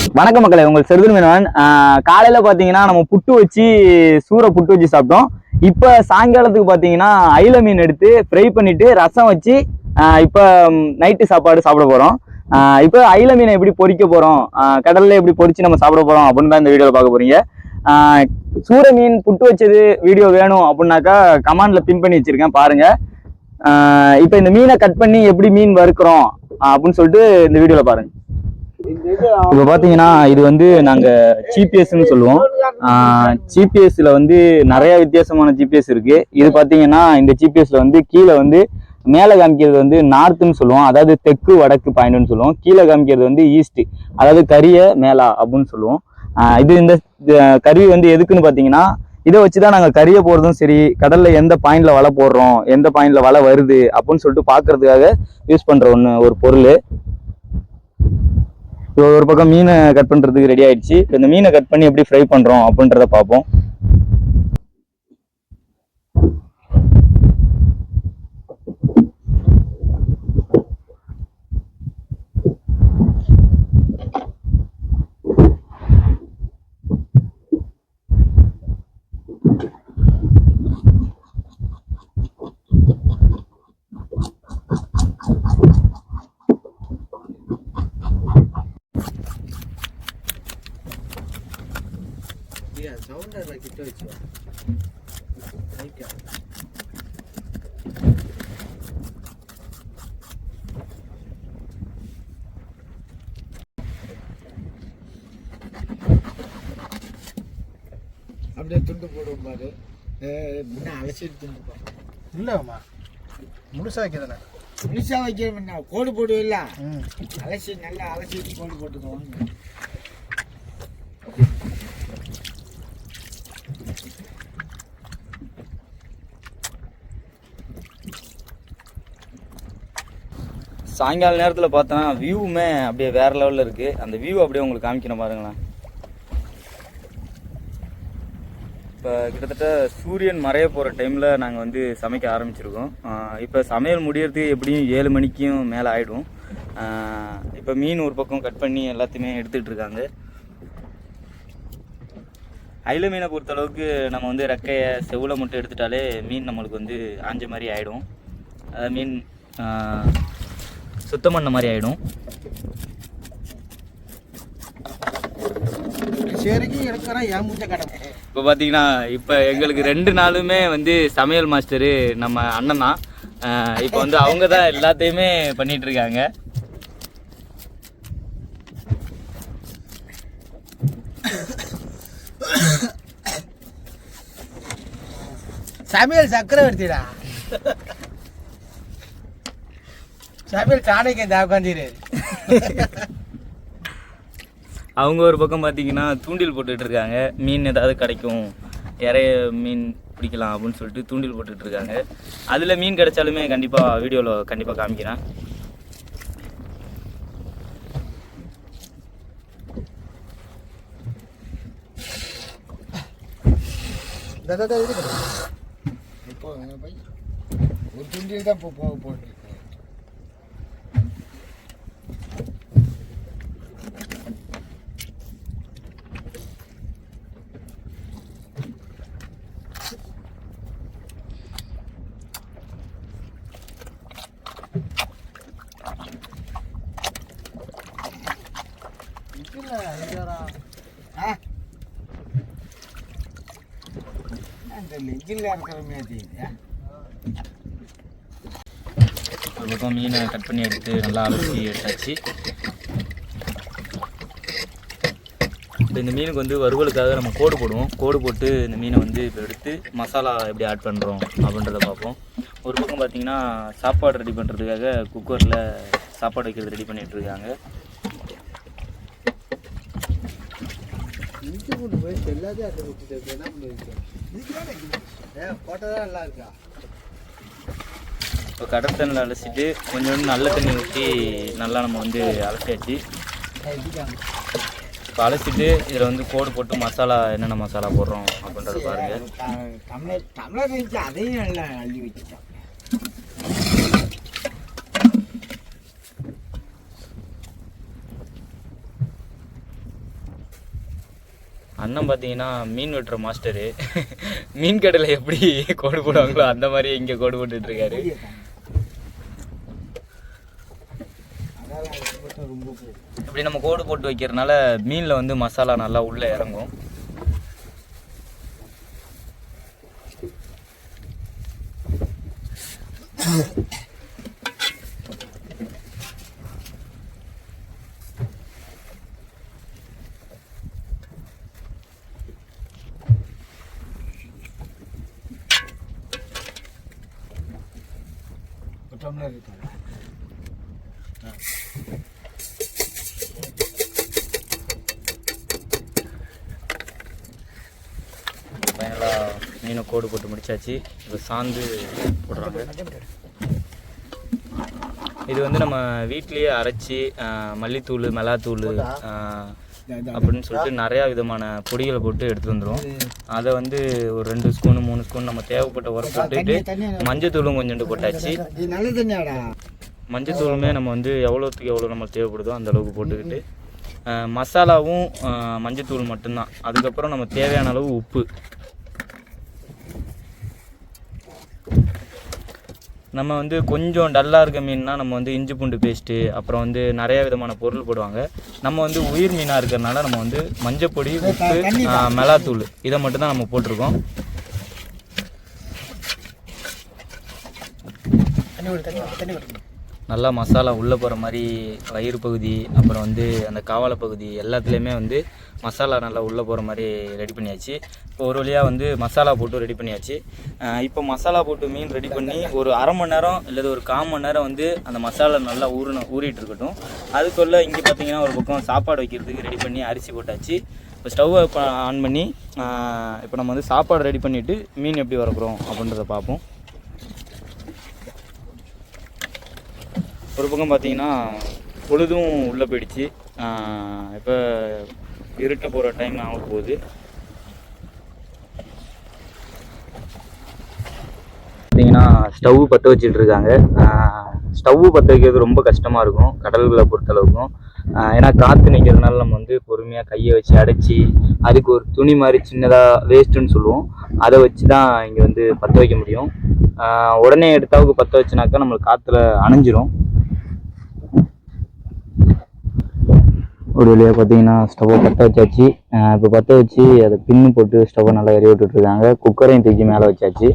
வணக்கம் மக்களே உங்கள் செருதன் மீனவன். காலையில பாத்தீங்கன்னா நம்ம புட்டு வச்சு சூற புட்டு வச்சு சாப்பிட்டோம். இப்ப சாயங்காலத்துக்கு பாத்தீங்கன்னா அயில மீன் எடுத்து ஃப்ரை பண்ணிட்டு ரசம் வச்சு இப்போ இப்ப நைட்டு சாப்பாடு சாப்பிட போறோம். இப்போ இப்ப அயில மீனை எப்படி பொரிக்க போறோம்? கடலில் கடல்ல எப்படி பொரிச்சு நம்ம சாப்பிட போறோம் அப்படின்னு தான் இந்த வீடியோல பார்க்க போறீங்க. சூரை சூற மீன் புட்டு வச்சது வீடியோ வேணும் அப்படின்னாக்கா கமாண்ட்ல பின் பண்ணி வச்சிருக்கேன் பாருங்க. இப்போ இப்ப இந்த மீனை கட் பண்ணி எப்படி மீன் வறுக்கிறோம் அப்படின்னு சொல்லிட்டு இந்த வீடியோல பாருங்க. இப்போ பார்த்தீங்கன்னா இது வந்து நாங்கள் ஜிபிஎஸ்ன்னு சொல்லுவோம். ஜிபிஎஸ்ல வந்து நிறைய வித்தியாசமான ஜிபிஎஸ் இருக்கு. இது பார்த்தீங்கன்னா இந்த ஜிபிஎஸ்ல வந்து கீழே வந்து மேலே காமிக்கிறது வந்து நார்த்துன்னு சொல்லுவோம். அதாவது தெற்கு வடக்கு பாயிண்ட்னு சொல்லுவோம். கீழே காமிக்கிறது வந்து ஈஸ்ட் அதாவது கரிய மேலா அப்படின்னு சொல்லுவோம். ஆஹ் இது இந்த கருவி வந்து எதுக்குன்னு பார்த்தீங்கன்னா இதை வச்சு தான் நாங்கள் கறியை போடுறதும் சரி கடல்ல எந்த பாயிண்ட்ல வலை போடுறோம் எந்த பாயிண்ட்ல வலை வருது அப்படின்னு சொல்லிட்டு பார்க்கறதுக்காக யூஸ் பண்ற ஒன்று ஒரு பொருள். இப்போ ஒரு பக்கம் மீனை கட் பண்றதுக்கு ரெடி ஆயிடுச்சு. இந்த மீனை கட் பண்ணி எப்படி ஃப்ரை பண்றோம் அப்படின்றத பார்ப்போம். சவுண்டர் கிட்ட வச்சு அப்படியே துண்டு போடுவோம் பாரு. முன்ன அலசிட்டு துண்டு போடுவோம் இல்லைம்மா. முழுசா வைக்கிறதுல முழுசா வைக்கிறோம்னா கோடு போடுவில்ல. அலசி நல்லா அலசிட்டு கோடு போட்டுக்கோங்க சாயங்கால நேரத்தில் பார்த்தோன்னா வியூவுமே அப்படியே வேறு லெவலில் இருக்குது அந்த வியூ அப்படியே உங்களுக்கு காமிக்கிறேன் பாருங்களேன். இப்போ கிட்டத்தட்ட சூரியன் மறைய போகிற டைமில் நாங்கள் வந்து சமைக்க ஆரம்பிச்சிருக்கோம். இப்போ சமையல் முடியறதுக்கு எப்படியும் ஏழு மணிக்கும் மேலே ஆகிடும் இப்போ மீன் ஒரு பக்கம் கட் பண்ணி எல்லாத்தையுமே எடுத்துகிட்டு இருக்காங்க. அயில மீனை பொறுத்தளவுக்கு நம்ம வந்து ரெக்கையை செவ்வளை மட்டும் எடுத்துட்டாலே மீன் நம்மளுக்கு வந்து ஆஞ்ச மாதிரி ஆகிடும் மீன் சுத்தம் பண்ண மாதிரி ஆகிடும் இப்போ பார்த்தீங்கன்னா இப்போ எங்களுக்கு ரெண்டு நாளுமே வந்து சமையல் மாஸ்டரு நம்ம அண்ணன் தான். இப்போ வந்து அவங்க தான் எல்லாத்தையுமே பண்ணிட்டு இருக்காங்க. சமையல் சக்கரவர்த்திடா சமையல் சாணைக்கு இந்த உட்காந்துரு அவங்க ஒரு பக்கம் பார்த்தீங்கன்னா தூண்டில் போட்டுட்டு இருக்காங்க மீன் ஏதாவது கிடைக்கும் இறைய மீன் பிடிக்கலாம் அப்படின்னு சொல்லிட்டு தூண்டில் போட்டுட்டு இருக்காங்க அதில் மீன் கிடைச்சாலுமே கண்டிப்பாக வீடியோவில் கண்டிப்பாக காமிக்கிறேன். ஒரு துண்டில் தான் போட்டு ஆ அந்த நெஞ்சில் இருக்கிற மாதிரி ஒரு பக்கம் மீனை கட் பண்ணி எடுத்து நல்லா அலசி எடுத்தாச்சு இப்போ இந்த மீனுக்கு வந்து வறுவலுக்காக நம்ம கோடு போடுவோம் கோடு போட்டு இந்த மீனை வந்து இப்போ எடுத்து மசாலா எப்படி ஆட் பண்ணுறோம் அப்படின்றத பார்ப்போம் ஒரு பக்கம் பார்த்தீங்கன்னா சாப்பாடு ரெடி பண்ணுறதுக்காக குக்கரில் சாப்பாடு வைக்கிறது ரெடி பண்ணிகிட்ருக்காங்க பூண்டு போய் எல்லாத்தையும் அதை விட்டுட்டு என்ன பண்ணுவீங்க ஏ போட்டதான் நல்லா இருக்கா? இப்போ கடல் தண்ணியில் அலசிட்டு கொஞ்சோண்டு நல்ல தண்ணி ஊற்றி நல்லா நம்ம வந்து அலசியாச்சு. இப்போ அலசிட்டு இதில் வந்து கோடு போட்டு மசாலா என்னென்ன மசாலா போடுறோம் அப்படின்றத பாருங்கள் டம்ளர் இருந்துச்சு அதையும் நல்லா அள்ளி வச்சுட்டோம் அண்ணன் பார்த்தீங்கன்னா மீன் வெட்டுற மாஸ்டரு. மீன் கடையில் எப்படி கோடு போடுவாங்களோ அந்த மாதிரி இங்கே கோடு போட்டுட்டு இருக்காரு இப்படி நம்ம கோடு போட்டு வைக்கிறதுனால மீனில் வந்து மசாலா நல்லா உள்ளே இறங்கும். டம்ளர் இருக்கு ஃபைனலாக மீனை கோடு போட்டு முடிச்சாச்சு. இப்போ சாந்து போடுறாங்க. இது வந்து நம்ம வீட்லேயே அரைச்சி மல்லித்தூள் மிளகாத்தூள் அப்படின்னு சொல்லிட்டு நிறையா விதமான பொடிகளை போட்டு எடுத்து வந்துடும் அதை வந்து ஒரு ரெண்டு ஸ்பூனு மூணு ஸ்பூன் நம்ம தேவைப்பட்ட உரம் போட்டுட்டு மஞ்சத்தூளும் கொஞ்சோண்டு போட்டாச்சு. மஞ்சத்தூளுமே நம்ம வந்து எவ்வளோத்துக்கு எவ்வளோ நம்மளுக்கு தேவைப்படுதோ அந்த அளவுக்கு போட்டுக்கிட்டு மசாலாவும் மஞ்சத்தூள் மட்டும்தான். அதுக்கப்புறம் நம்ம தேவையான அளவு உப்பு. நம்ம வந்து கொஞ்சம் டல்லாக இருக்க மீன்னா நம்ம வந்து இஞ்சி பூண்டு பேஸ்ட்டு அப்புறம் வந்து நிறைய விதமான பொருள் போடுவாங்க. நம்ம வந்து உயிர் மீனாக இருக்கிறதுனால நம்ம வந்து மஞ்சப்பொடி உப்பு ஆஹ், மிளகாத்தூள். இதை மட்டும் தான் நம்ம போட்டிருக்கோம். தண்ணி நல்லா மசாலா உள்ளே போகிற மாதிரி வயிறு பகுதி அப்புறம் வந்து அந்த காவாலை பகுதி எல்லாத்துலேயுமே வந்து மசாலா நல்லா உள்ளே போகிற மாதிரி ரெடி பண்ணியாச்சு. இப்போ ஒரு வழியாக வந்து மசாலா போட்டு ரெடி பண்ணியாச்சு. இப்போ மசாலா போட்டு மீன் ரெடி பண்ணி ஒரு அரை மணி நேரம் இல்லது ஒரு கால் மணி நேரம் வந்து அந்த மசாலா நல்லா ஊறின ஊறிட்டு இருக்கட்டும். அதுக்குள்ளே இங்கே பார்த்தீங்கன்னா ஒரு பக்கம் சாப்பாடு வைக்கிறதுக்கு ரெடி பண்ணி அரிசி போட்டாச்சு. இப்போ ஸ்டவ்வை இப்போ ஆன் பண்ணி இப்போ நம்ம வந்து சாப்பாடு ரெடி பண்ணிவிட்டு மீன் எப்படி வரப்போகிறோம் அப்படின்றத பார்ப்போம். ஒரு பக்கம் பார்த்தீங்கன்னா பொழுதும் உள்ளே போயிடுச்சு. இப்போ இருட்ட போகிற டைம் ஆக போகுது. பார்த்தீங்கன்னா ஸ்டவ் பற்ற வச்சுட்டு இருக்காங்க. ஸ்டவ் பற்ற வைக்கிறது ரொம்ப கஷ்டமாக இருக்கும். கடல்களை பொறுத்தளவுக்கும். ஏன்னா காற்று நிற்கிறதுனால நம்ம வந்து பொறுமையாக கையை வச்சு அடைச்சி அதுக்கு ஒரு துணி மாதிரி சின்னதாக வேஸ்ட்டுன்னு சொல்லுவோம். அதை வச்சு தான் இங்கே வந்து பற்ற வைக்க முடியும். உடனே எடுத்தாவுக்கு பற்ற வச்சுனாக்கா நம்மளுக்கு காற்றுல அணைஞ்சிரும். ஒரு வழியாக பார்த்தீங்கன்னா ஸ்டவ்வை பற்ற வச்சாச்சு. இப்போ பற்ற வச்சு அதை பின்னு போட்டு ஸ்டவ்வை நல்லா எரிய விட்டுட்ருக்காங்க. குக்கரையும் தூக்கி மேலே வச்சாச்சு.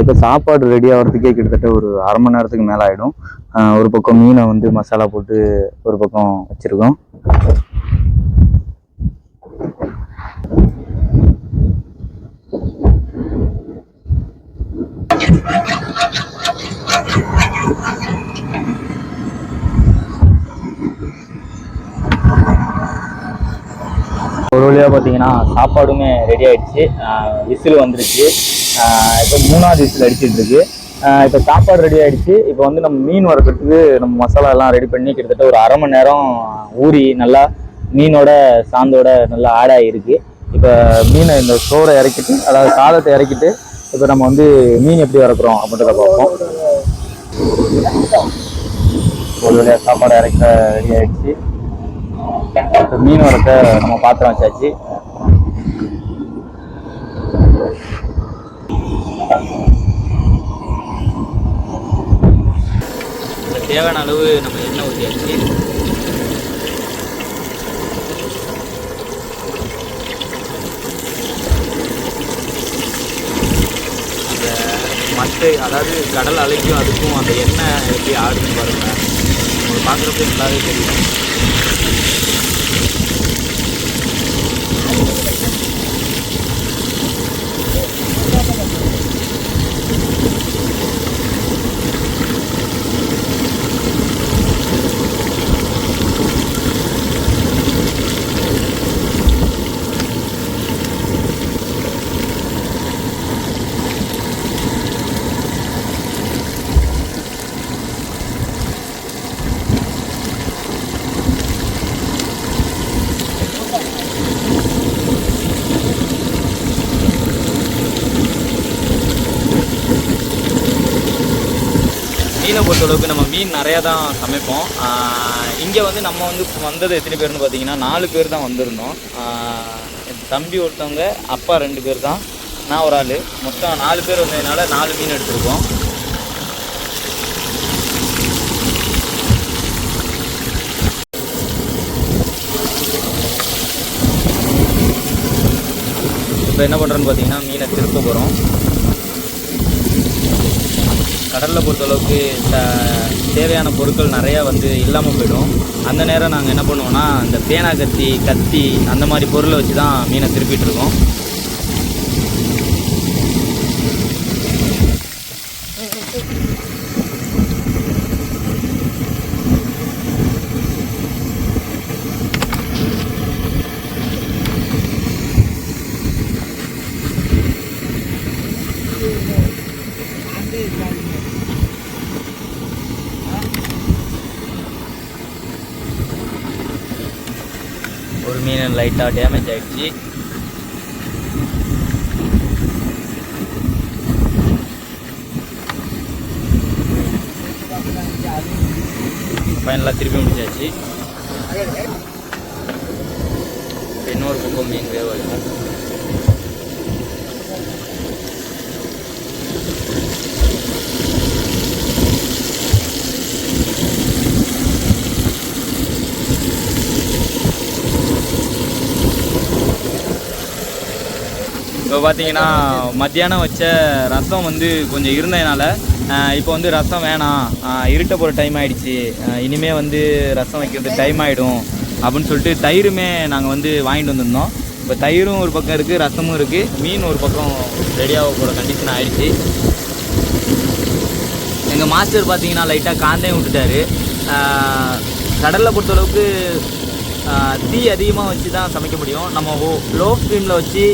இப்போ சாப்பாடு ரெடி ஆகிறதுக்கே கிட்டத்தட்ட ஒரு அரை மணி நேரத்துக்கு மேலே ஆகிடும் ஒரு பக்கம் மீனை வந்து மசாலா போட்டு ஒரு பக்கம் வச்சுருக்கோம். ஒரு வழியாக பார்த்தீங்கன்னா சாப்பாடுமே ரெடி ஆகிடுச்சு விசில் வந்துருச்சு. இப்போ மூணாவது விசில் அடிச்சிட்டு இருக்கு இப்போ சாப்பாடு ரெடி ஆகிடுச்சு இப்போ வந்து நம்ம மீன் வறுக்கிறதுக்கு நம்ம மசாலா எல்லாம் ரெடி பண்ணி கிட்டத்தட்ட ஒரு அரை மணி நேரம் ஊறி நல்லா மீனோட சாந்தோட நல்லா ஆடாகிருக்கு இப்போ மீனை இந்த சோறை இறக்கிட்டு அதாவது சாதத்தை இறக்கிட்டு இப்போ நம்ம வந்து மீன் எப்படி வறுக்கிறோம் அப்படின்றத பார்ப்போம். ஒரு வழியாக சாப்பாடு இறக்க ரெடி ஆகிடுச்சு இப்போ மீன் வரத்தை நம்ம பாத்திரம் வச்சாச்சு. தேவையான அளவு நம்ம எண்ணெய் ஊற்றியாச்சு அந்த மட்டை அதாவது கடல் அலைக்கும் அதுக்கும் அந்த எண்ணெய் எப்படி ஆடுதுன்னு பாருங்க. உங்களுக்கு பார்க்குறப்ப நல்லாவே தெரியும் மீனை பொறுத்தளவுக்கு நம்ம மீன் நிறையா தான் சமைப்போம். இங்கே வந்து நம்ம வந்து வந்தது எத்தனை பேர்னு பார்த்தீங்கன்னா நாலு பேர் தான் வந்திருந்தோம். தம்பி ஒருத்தவங்க அப்பா ரெண்டு பேர் தான். நான் ஒரு ஆள். மொத்தம் நாலு பேர் வந்ததுனால நாலு மீன் எடுத்திருக்கோம். இப்போ என்ன பண்ணுறோன்னு பார்த்தீங்கன்னா மீனை திருப்ப போகிறோம் கடலில் பொறுத்தளவுக்கு த- தேவையான பொருட்கள் நிறையா வந்து இல்லாமல் போயிடும். அந்த நேரம் நாங்கள் என்ன பண்ணுவோம்னா இந்த பேனா கத்தி கத்தி அந்த மாதிரி பொருளை வச்சு தான் மீனை திருப்பிகிட்ருக்கோம் இருக்கோம் ஒரு மீன் லைட்டாக டேமேஜ் ஆகிடுச்சு ஃபைனலாக திருப்பி முடிச்சாச்சு. இன்னொரு பக்கம் மீன் வேக வைக்கும் இப்போ பார்த்தீங்கன்னா மத்தியானம் வச்ச ரசம் வந்து கொஞ்சம் இருந்ததுனால இப்போ வந்து ரசம் வேணாம். இருட்ட போகிற டைம் ஆகிடுச்சி இனிமேல் வந்து ரசம் வைக்கிறது டைம் ஆகிடும் அப்படின்னு சொல்லிட்டு தயிருமே நாங்கள் வந்து வாங்கிட்டு வந்திருந்தோம். இப்போ தயிரும் ஒரு பக்கம் இருக்குது ரசமும் இருக்குது மீன் ஒரு பக்கம் ரெடியாக போகிற கண்டிஷன் ஆகிடுச்சி எங்கள் மாஸ்டர் பார்த்தீங்கன்னா லைட்டாக காந்தையும் விட்டுட்டாரு. கடலில் பொறுத்தளவுக்கு தீ அதிகமாக வச்சு தான் சமைக்க முடியும். நம்ம லோ ஃப்ளேமில் வச்சு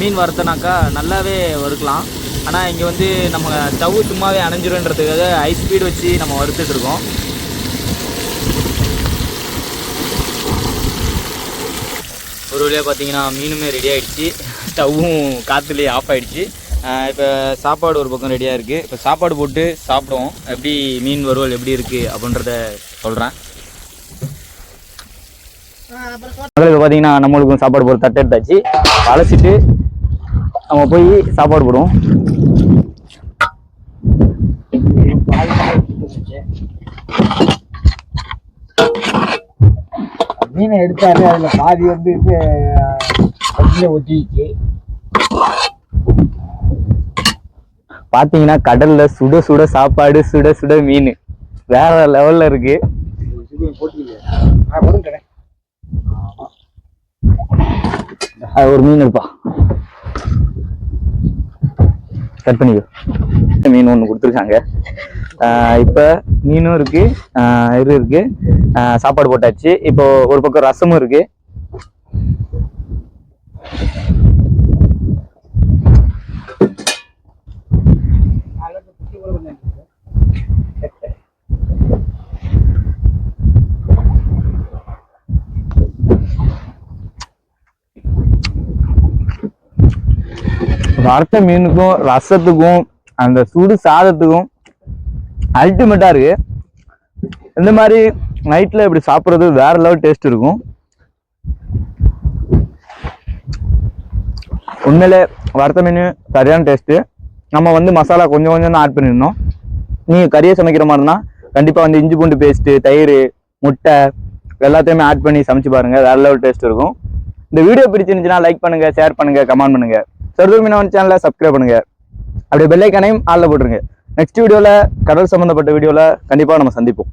மீன் வறுத்தனாக்கா நல்லாவே வறுக்கலாம். ஆனால் இங்கே வந்து நம்ம ஸ்டவ் சும்மாவே அணைஞ்சிருன்றதுக்காக ஹை ஸ்பீடு வச்சு நம்ம வறுத்துட்டு இருக்கோம். ஒரு வழியாக பார்த்தீங்கன்னா மீனுமே ரெடி ஆயிடுச்சு. ஸ்டவ்வும் காற்றுலேயே ஆஃப் ஆயிடுச்சு. இப்போ சாப்பாடு ஒரு பக்கம் ரெடியாக இருக்குது இப்போ சாப்பாடு போட்டு சாப்பிடுவோம். எப்படி மீன் வறுவல் எப்படி இருக்குது அப்படின்றத சொல்கிறேன் மகளுக்கு பார்த்தீங்கன்னா நம்மளுக்கும் சாப்பாடு போட்டு தட்டு எடுத்தாச்சு அலசிட்டு நம்ம போய் சாப்பாடு போடுவோம். மீனை எடுத்தாரு அதுல பாதி வந்து ஒட்டிச்சு பார்த்தீங்கன்னா கடல்ல சுட சுட சாப்பாடு சுட சுட மீன். வேற லெவல்ல இருக்கு. ஒரு மீன் இருப்பா கட் பண்ணிக்கோ மீன் ஒன்று கொடுத்துருக்காங்க. இப்போ மீனும் இருக்கு. ஆஹ் இது இருக்கு. ஆஹ் சாப்பாடு போட்டாச்சு. இப்போ ஒரு பக்கம் ரசமும் இருக்கு. வறுத்த மீனுக்கும் ரசத்துக்கும் அந்த சுடு சாதத்துக்கும் அல்டிமேட்டாக இருக்குது இந்த மாதிரி நைட்டில் இப்படி சாப்பிட்றது வேற லெவல் டேஸ்ட் இருக்கும். உண்மையிலே வறுத்த மீன் சரியான டேஸ்ட்டு நம்ம வந்து மசாலா கொஞ்சம் கொஞ்சம் தான் ஆட் பண்ணியிருந்தோம் நீங்கள் கறியை சமைக்கிற மாதிரி இருந்தால் கண்டிப்பாக வந்து இஞ்சி பூண்டு பேஸ்ட்டு தயிர் முட்டை எல்லாத்தையுமே ஆட் பண்ணி சமைச்சு பாருங்க. வேற லெவல் டேஸ்ட் இருக்கும். இந்த வீடியோ பிடிச்சிருந்துச்சுன்னா லைக் பண்ணுங்கள் ஷேர் பண்ணுங்கள் கமெண்ட் பண்ணுங்கள் சர்தூர் மீனவன் சேனலை சப்ஸ்கிரைப் பண்ணுங்க. அப்படியே பெல்லைக்கானையும் ஆளில் போட்டுருங்க. நெக்ஸ்ட் வீடியோவில் கடல் சம்மந்தப்பட்ட வீடியோவில் கண்டிப்பாக நம்ம சந்திப்போம்.